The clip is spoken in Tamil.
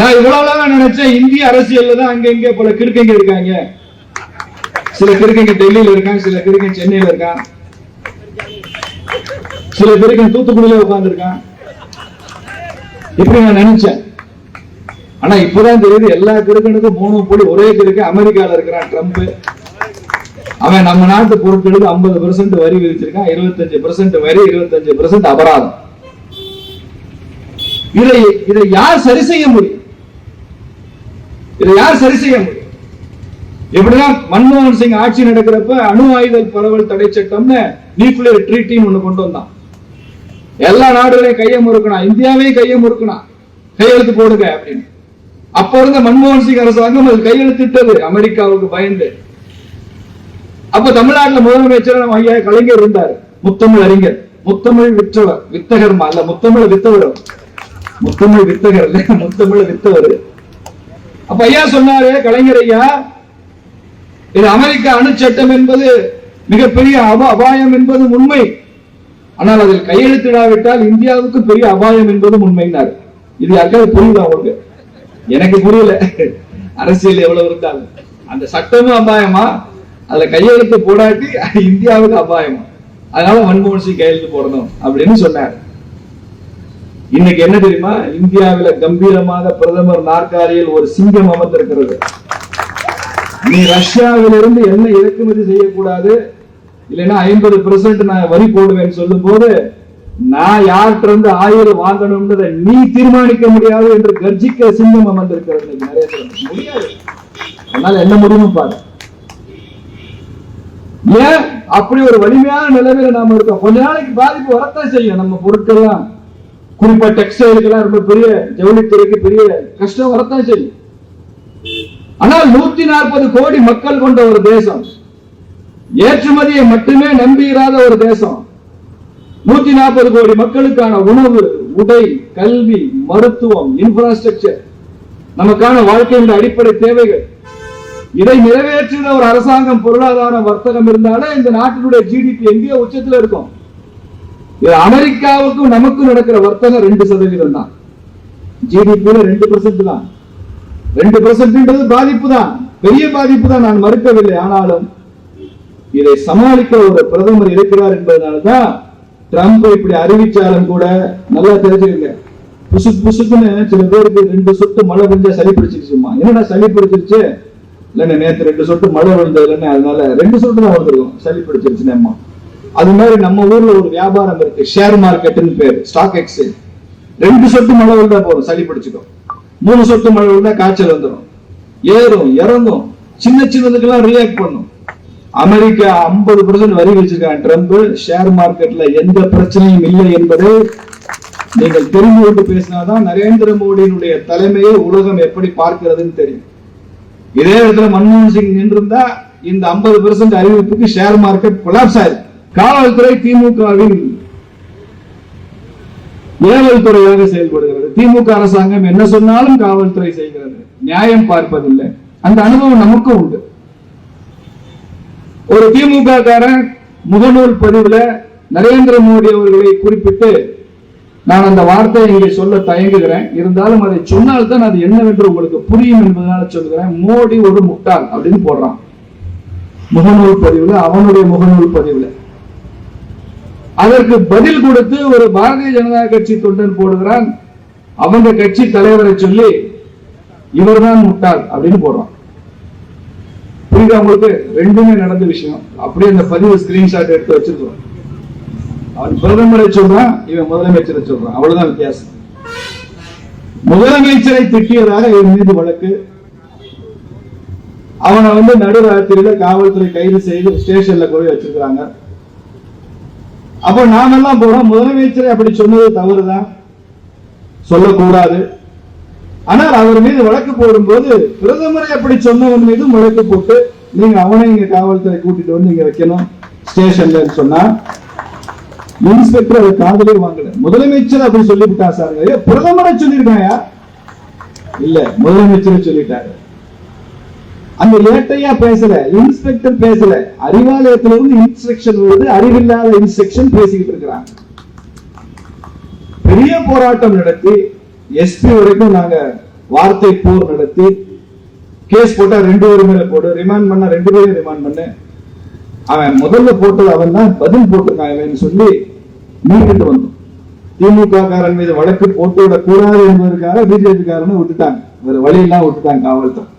நான் இவ்வளவு நினைச்சேன் இந்திய அரசியல்ல தான் அங்க இங்க பல கிறுக்கைங்க இருக்காங்க. சில கிருக்கங்க டெல்லியில இருக்காங்க சில கிறுக்கன் சென்னையில இருக்கான் சில பேருக்கு தூத்துக்குடியில உட்கார்ந்து இருக்கான் இப்படி நான் நினைச்சேன். ஆனா இப்பதான் தெரியுது எல்லா கிருக்கனுக்கும் மூணு போடி ஒரே கிருக்கு அமெரிக்கால இருக்கிறான் ட்ரம்ப். அவன் நம்ம நாட்டு பொருட்களுக்கு ஐம்பது பெர்சன்ட் வரி விதிச்சிருக்கான் இருபத்தஞ்சு பெர்சன்ட் வரி இருபத்தஞ்சு பெர்சன்ட் அபராதம். இதை இதை யார் சரி செய்ய முடியும்? இதை யார் சரி செய்ய முடியும்? எப்படிதான் மன்மோகன் சிங் ஆட்சி நடக்கிறப்ப அணு ஆயுத பரவல் தடை சட்டம்னு நியூக்ளியர் ட்ரீட்டின்னு ஒண்ணு கொண்டு வந்தான். எல்லா நாடுகளையும் கையை முறுக்கணும் இந்தியாவையும் கையை முறுக்கணும் கையெழுத்து போடுங்க அப்படின்னு. அப்ப இருந்த மன்மோகன் சிங் அரசாங்கம் அது கையெழுத்திட்டது. அமெரிக்காவுக்கு பயந்து. அப்ப தமிழ்நாட்டுல முதலமைச்சர் நம்ம ஐயா கலைஞர் இருந்தார். முத்தமிழ் அறிஞர். முத்தமிழ் விற்றவர். வித்தகர்மா. அல்ல முத்தமிழ் வித்தவர் முத்தமிழ் வித்தகர் முத்தமிழ் வித்தவர். அப்ப ஐயா சொன்னாரு கலைஞர் ஐயா இது அமெரிக்க அணு சட்டம் என்பது மிகப்பெரிய அப- அபாயம் என்பது உண்மை. ஆனால் அதில் கையெழுத்திடாவிட்டால் இந்தியாவுக்கு பெரிய அபாயம் என்பதும் உண்மைனார் இது யாருக்காவது புரியுதா அவங்களுக்கு எனக்கு புரியல. அரசியல் எவ்வளவு இருந்தாலும். அந்த சட்டமும் அபாயமா அதுல கையெழுத்து போடாட்டி இந்தியாவுக்கு அபாயமா. அதனால மன்மோகன் சிங் கையெழுத்து போடணும் அப்படின்னு சொன்னார். இன்னைக்கு என்ன தெரியுமா? இந்தியாவில கம்பீரமாக பிரதமர் நாற்காலியில் ஒரு சிங்கம் அமர்ந்திருக்கிறது. நீ ரஷ்யாவிலிருந்து என்ன இறக்குமதி செய்யக்கூடாது? இல்லைன்னா ஐம்பது பெர்சன்ட் நான் வரி போடுவேன் சொல்லும் போது நான் யார்கிட்ட இருந்து ஆயுதம் வாங்கணும்ன்றதை நீ தீர்மானிக்க முடியாது என்று கர்ஜிக்க சிங்கம் அமர்ந்திருக்கிறது நிறைய முடியாது. அதனால என்ன முடியும் பாரு. ஏன்? அப்படி ஒரு வலிமையான நிலைமையில நாம இருக்கோம். கொஞ்ச நாளைக்கு பாதிப்பு வரத்தான் செய்யும் நம்ம பொருட்கள்லாம். குறிப்பா டெக்ஸ்டைலுக்கெல்லாம் ரொம்ப பெரிய ஜவுளித்துறைக்கு பெரிய கஷ்டம் வரத்தான் செய்யும். ஆனால் நூத்தி நாற்பது கோடி மக்கள் கொண்ட ஒரு தேசம் ஏற்றுமதியை மட்டுமே நம்பியிராத ஒரு தேசம் நூத்தி நாற்பது கோடி மக்களுக்கான உணவு உடை கல்வி மருத்துவம் இன்ஃப்ராஸ்ட்ரக்சர் நமக்கான வாழ்க்கையின் அடிப்படை தேவைகள். இதை நிறைவேற்றின ஒரு அரசாங்கம் பொருளாதார வர்த்தகம் இருந்தாலே இந்த நாட்டினுடைய ஜிடிபி எங்கேயோ உச்சத்துல இருக்கும். அமெரிக்காவுக்கும் நமக்கும் நடக்கிற வர்த்தகம் ரெண்டு சதவீதம் தான். ஜிடிபியில ரெண்டு பர்சன்ட் தான். ரெண்டு பர்சன்ட்ன்றது பாதிப்பு தான். பெரிய பாதிப்பு தான் நான் மறுக்கவில்லை. ஆனாலும் இதை சமாளிக்க ஒரு பிரதமர் இருக்கிறார் என்பதனால்தான் ட்ரம்ப் இப்படி அறிவிச்சாலும் கூட நல்லா தெரிஞ்சுக்கங்க. புசு புசுக்குன்னு சில பேருக்கு ரெண்டு சொட்டு மழை பெஞ்சா சளி பிடிச்சிருச்சுமா என்னடா சளி பிடிச்சிருச்சு? இல்லைண்ணே நேத்து ரெண்டு சொட்டு மழை விழுந்தது இல்லைன்னு அதனால ரெண்டு சொட்டு தான் வந்துருக்கும் சளி பிடிச்சிருச்சுன்னு அம்மா அது மாதிரி நம்ம ஊர்ல ஒரு வியாபாரம் இருக்கு. ஷேர் மார்க்கெட்னு பேர். ஸ்டாக் எக்ஸ்சேஞ்ச் ரெண்டு சொட்டு மழை விழுந்தா போதும். சளி பிடிச்சிக்கும். மூணு சொட்டு மழை விழுந்தா காய்ச்சல் வந்துடும் ஏறும் இறங்கும். சின்ன சின்னதுக்கெல்லாம் ரியாக்ட் பண்ணும். அமெரிக்கா ஐம்பது பர்சன்ட் வரி வச்சிருக்காங்க ட்ரம்ப் ஷேர் மார்க்கெட்ல எந்த பிரச்சனையும் இல்லை என்பதை நீங்கள் தெரிந்து கொண்டு பேசினாதான் நரேந்திர மோடியினுடைய தலைமையை உலகம் எப்படி பார்க்கிறதுன்னு தெரியும். இதே இடத்துல மன்மோகன் சிங் நின்றிருந்தா இந்த ஐம்பது பெர்சன்ட் அறிவிப்புக்கு ஷேர் மார்க்கெட் கொலாப்ஸ் ஆயிருக்கு. காவல்துறை திமுகவின் ஏவல் துறையாக செயல்படுகிறது. திமுக அரசாங்கம் என்ன சொன்னாலும் காவல்துறை செய்கிறது. நியாயம் பார்ப்பதில்லை. அந்த அனுபவம் நமக்கும் உண்டு. ஒரு திமுக காரன் முகநூல் பதிவுல நரேந்திர மோடி அவர்களை குறிப்பிட்டு நான் அந்த வார்த்தையை இங்கே சொல்ல தயங்குகிறேன். இருந்தாலும் அதை சொன்னால்தான் அது என்னவென்று உங்களுக்கு புரியும் என்பதனால சொல்கிறேன் மோடி ஒரு முட்டாள் அப்படின்னு போடுறான். முகநூல் பதிவுல அவனுடைய முகநூல் பதிவுல. அதற்கு பதில் கொடுத்து ஒரு பாரதிய ஜனதா கட்சி தொண்டன் போடுகிறான். அவங்க கட்சி தலைவரை சொல்லி இவர்தான் முட்டாள் அப்படின்னு போடுறான். புரியுது அவங்களுக்கு ரெண்டுமே நடந்த விஷயம். அப்படியே அந்த பதிவு ஸ்கிரீன்ஷாட் எடுத்து வச்சிருக்கிறோம். அவன் பிரதமரை சொல்றான் இவன் முதலமைச்சரை சொல்றான். அவ்வளவுதான் வித்தியாசம். முதலமைச்சரை திட்டியதாக இவன் மீது வழக்கு. அவனை வந்து நடுராத்திரியில காவல்துறை கைது செய்து ஸ்டேஷன்ல போய் வச்சிருக்கிறாங்க. அப்ப நாமெல்லாம் போறோம். முதலமைச்சரை அப்படி சொன்னது தவறுதான் சொல்லக்கூடாது. ஆனால் அவர் மீது வழக்கு போடும்போது பிரதமரை அப்படி சொன்னவன் மீதும் வழக்கு போட்டு நீங்க அவனை இங்க காவல்துறை கூட்டிட்டு வந்து இங்க வைக்கணும். ஸ்டேஷன்ல சொன்னா இன்ஸ்பெக்டர் அதை காதலே வாங்கல. முதலமைச்சர் அப்படி சொல்லிவிட்டா சார். பிரதமரை சொல்லியிருக்காயா? இல்ல முதலமைச்சரை சொல்லிட்டாரு. அங்க ஏட்டையா பேசல இன்ஸ்பெக்டர் பேசல. அறிவாலயத்துல இருந்து இன்ஸ்ட்ரக்ஷன் வருது அறிவில்லாத இன்ஸ்ட்ரக்ஷன் பேசிக்கிட்டு இருக்கிறாங்க. பெரிய போராட்டம் நடத்தி எஸ்பி வரைக்கும் நாங்க வார்த்தை போர் நடத்தி கேஸ் போட்டா ரெண்டு பேரும் மேல போடு ரிமாண்ட் பண்ணா ரெண்டு பேரும் ரிமாண்ட் பண்ணு. அவன் முதல்ல போட்டது அவன் தான் பதில் போட்டிருக்கான் இவன் சொல்லி மீண்டுட்டு வந்தோம். திமுக காரன் மீது வழக்கு போட்டு விடக்கூடாது என்பதற்காக பிஜேபி காரனை விட்டுட்டாங்க. வேற வழியெல்லாம் விட்டுட்டாங்க காவல்துறை.